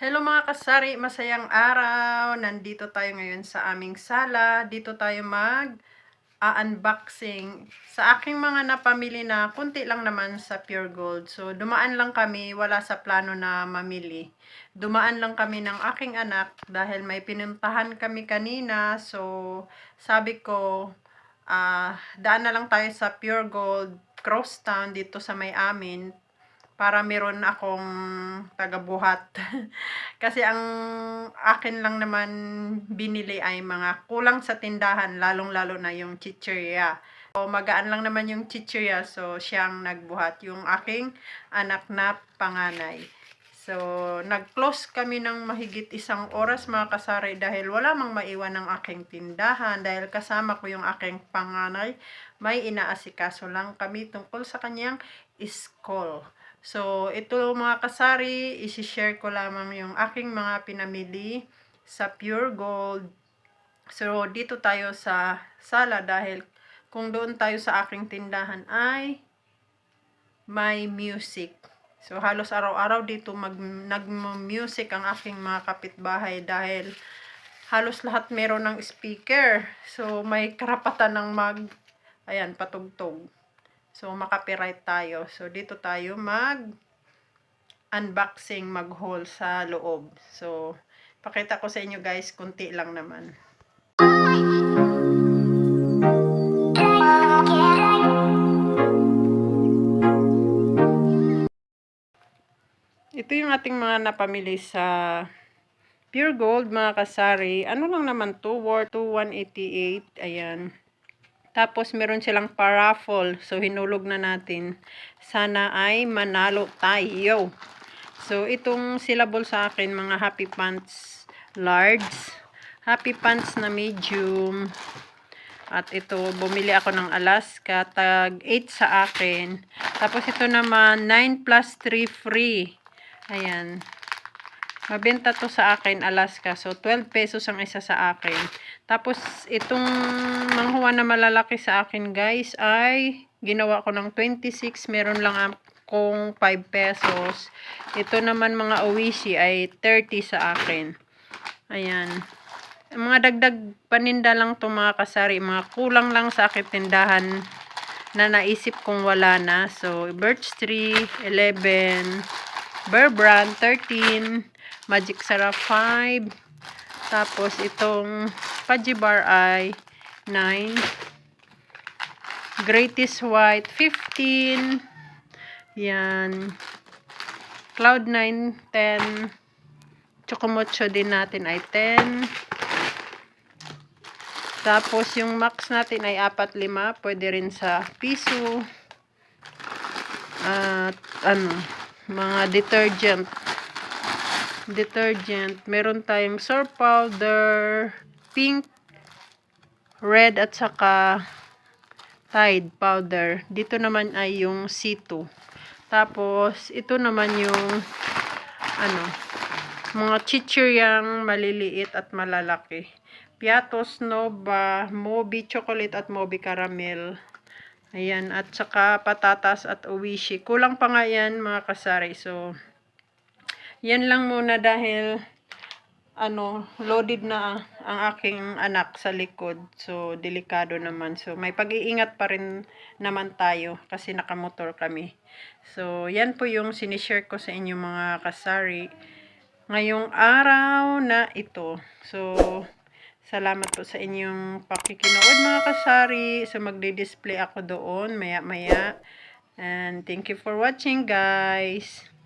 Hello mga kasari, masayang araw. Nandito tayo ngayon sa aming sala. Dito tayo mag unboxing sa aking mga napamili na kunti lang naman sa Pure Gold. So dumaan lang kami, wala sa plano na mamili. Dumaan lang kami ng aking anak dahil may pinuntahan kami kanina. So sabi ko, ah daan na lang tayo sa Pure Gold Crosstown dito sa may amin para meron akong tagabuhat. Kasi ang akin lang naman binili ay mga kulang sa tindahan, lalong-lalo na yung chichirya. So, magaan lang naman yung chichirya, so siyang nagbuhat, yung aking anak na panganay. So, nag-close kami ng mahigit isang oras mga kasari dahil wala mang maiwan ng aking tindahan dahil kasama ko yung aking panganay. May inaasikaso lang kami tungkol sa kanyang school. So, ito mga kasari, isi-share ko lamang yung aking mga pinamili sa Pure Gold. So, dito tayo sa sala dahil kung doon tayo sa aking tindahan ay may music. So, halos araw-araw dito mag, nag-music ang aking mga kapitbahay dahil halos lahat meron ng speaker. So, may karapatan ng mag, ayan, patugtog. So, makapiright tayo. So, dito tayo mag unboxing, mag-haul sa loob. So, pakita ko sa inyo guys, kunti lang naman. Ito yung ating mga napamili sa Pure Gold, mga kasari. Ano lang naman to? Worth 2188. Ayan. Tapos, meron silang paraffle. So, hinulog na natin. Sana ay manalo tayo. So, itong syllable sa akin, mga happy pants large. Happy pants na medium. At ito, bumili ako ng Alaska. Tag 8 sa akin. Tapos, ito naman, 9 plus 3 free. Ayan. Mabenta to sa akin, Alaska. So, 12 pesos ang isa sa akin. Tapos, itong manghuwa na malalaki sa akin, guys, ay ginawa ko ng 26. Meron lang akong 5 pesos. Ito naman mga owishi ay 30 sa akin. Ayan. Mga dagdag paninda lang to mga kasari. Mga kulang lang sa akin tindahan na naisip kong wala na. So, Birch Tree, 11. Bear Brand, 13. Magic Sarap 5. Tapos itong Pudgy Bar ay 9. Greatest White 15. Yan. Cloud9 10. Chocomocho din natin ay 10. Tapos yung max natin ay 4-5. Pwede rin sa piso. At ano, mga detergent detergent. Meron tayong soap powder, pink, red, at saka Tide powder. Dito naman ay yung C2. Tapos, ito naman yung ano, mga chichiryang maliliit at malalaki. Piatos, Nova, Moby Chocolate at Moby Caramel. Ayan, at saka patatas at uwishi. Kulang pa nga yan mga kasari. So, yan lang muna dahil ano, loaded na ang aking anak sa likod. So, delikado naman. So, may pag-iingat pa rin naman tayo kasi nakamotor kami. So, yan po yung sinishare ko sa inyo mga kasari ngayong araw na ito. So, salamat po sa inyong pakikinood mga kasari. So, magdi-display ako doon maya-maya. And thank you for watching guys.